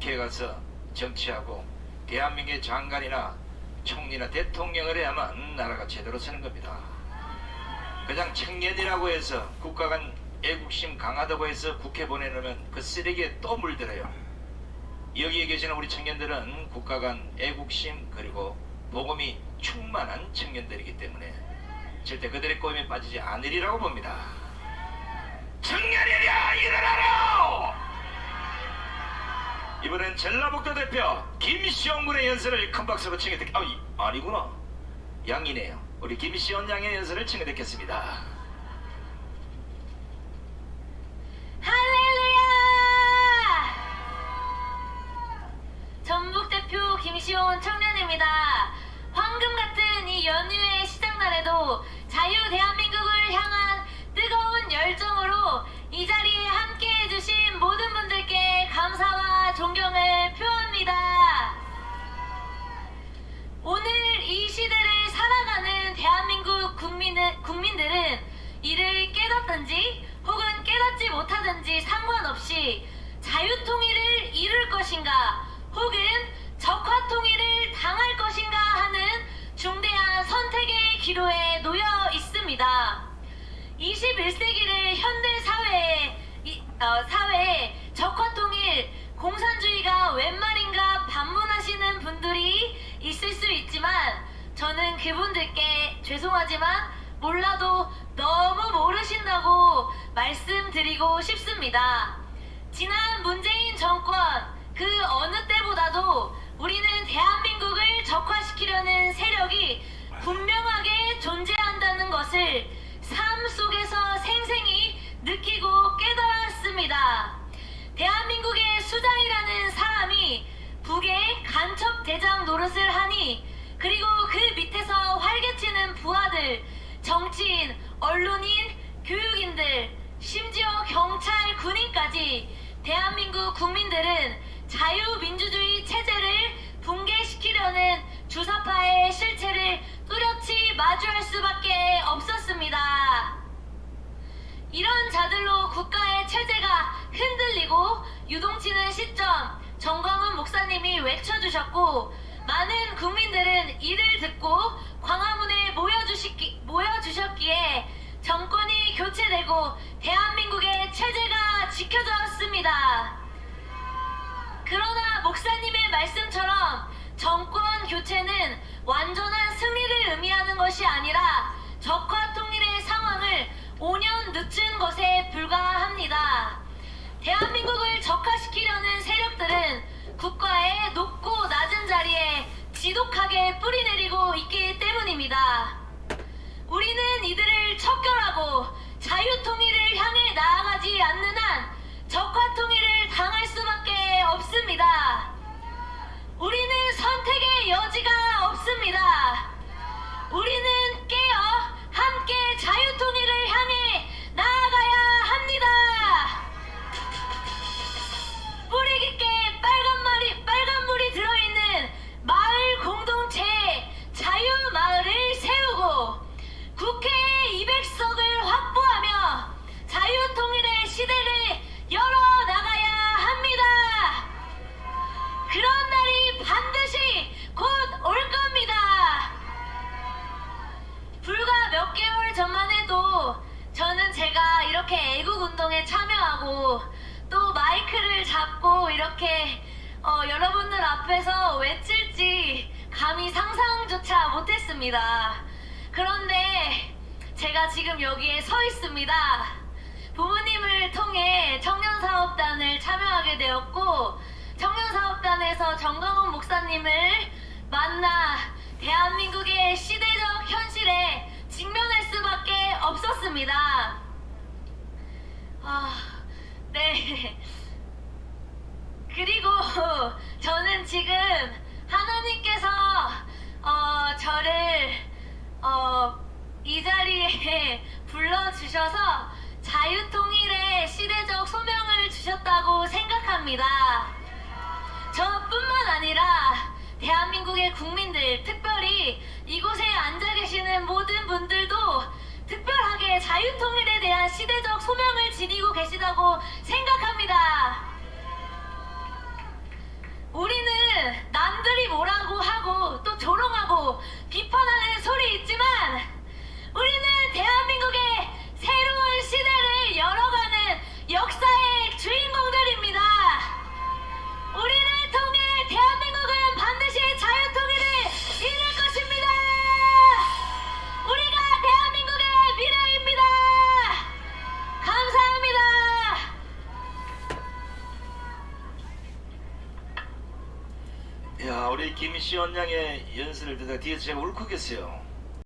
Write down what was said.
국회에 가서 정치하고 대한민국의 장관이나 총리나 대통령을 해야만 나라가 제대로 서는 겁니다. 그냥 청년이라고 해서 국가 간 애국심 강하다고 해서 국회 보내놓으면 그 쓰레기에 또 물들어요. 여기에 계시는 우리 청년들은 국가 간 애국심 그리고 복음이 충만한 청년들이기 때문에 절대 그들의 꼬임에 빠지지 않으리라고 봅니다. 청년이랴 일어나라! 이번엔 전라북도 대표 김시영 군의 연설을 큰 박수로 청해 듣. 아, 이- 아니구나. 양이네요. 우리 김시영 양의 연설을 청해 듣겠습니다. 할렐루야! 전북 대표 김시온 청년입니다. 황금 같은 이 연휴의 시작날에도 자유 대한민국을 향한 뜨거운 열정으로 이 자리에 함께 해주신 모든 분들께 감사와 존경을 표합니다. 오늘 이 시대를 살아가는 대한민국 국민은, 국민들은 이를 깨닫든지 혹은 깨닫지 못하든지 상관없이 자유통일을 이룰 것인가 혹은 적화통일을 당할 것인가 하는 중대한 선택의 기로에 놓여 있습니다. 21세기를 현대 사회에 이- 어, 사회에 적화통일 공산주의가 웬 말인가 반문하시는 분들이 있을 수 있지만 저는 그분들께 죄송하지만 몰라도 너무 모르신다고 말씀드리고 싶습니다. 지난 문재인 정권 그 어느 때보다도 우리는 대한민국을 적화시키려는 세력이 분명하게 존재한다는 것을 삶 속에서 생생히 느끼고 깨달았습니다. 대한민국의 수장이라는 사람이 북의 간첩 대장 노릇을 하니 그리고 그 밑에서 활개치는 부하들, 정치인, 언론인, 교육인들, 심지어 경찰, 군인까지 대한민국 국민들은 자유민주주의 체제를 붕괴시키려는 주사파의 실체를 뚜렷이 마주할 수밖에 없었습니다. 이런 자들로 국가의 체제가 흔들리고 유동치는 시점 정광훈 목사님이 외쳐주셨고 많은 국민들은 이를 듣고 광화문에 모여주시기, 모여주셨기에 정권이 교체되고 그러나 목사님의 말씀처럼 정권 교체는 완전한 승리를 의미하는 것이 아니라 적화 통일의 상황을 5년 늦춘 것에 불과합니다. 대한민국을 적화시키려는 세력들은 국가의 높고 낮은 자리에 지독하게 뿌리내리고 있기 때문입니다. 우리는 이들을 척결하고 이렇게 애국 운동에 참여하고 또 마이크를 잡고 이렇게 어, 여러분들 앞에서 외칠지 감히 상상조차 못했습니다. 그런데 제가 지금 여기에 서 있습니다. 부모님을 통해 청년사업단을 참여하게 되었고 청년사업단에서 정강훈 목사님을 만나 대한민국의 시대적 현실에 직면할 수밖에 없었습니다. 아, 네. 그리고 저는 지금 하나님께서 어, 저를 어, 이 자리에 불러주셔서 자유통일의 시대적 소명을 주셨다고 생각합니다. 저뿐만 아니라 대한민국의 국민들, 특별히 이곳에 앉아 계시는 모든 분들도 특별하게 자유통일에 대한 시대적 소명을 지니고 계시다고 생각합니다. 우리는 남들이 뭐라고 하고 또 조롱하고 비판 김시 원장의 연설을 듣다 뒤에서 제가 울컥했어요.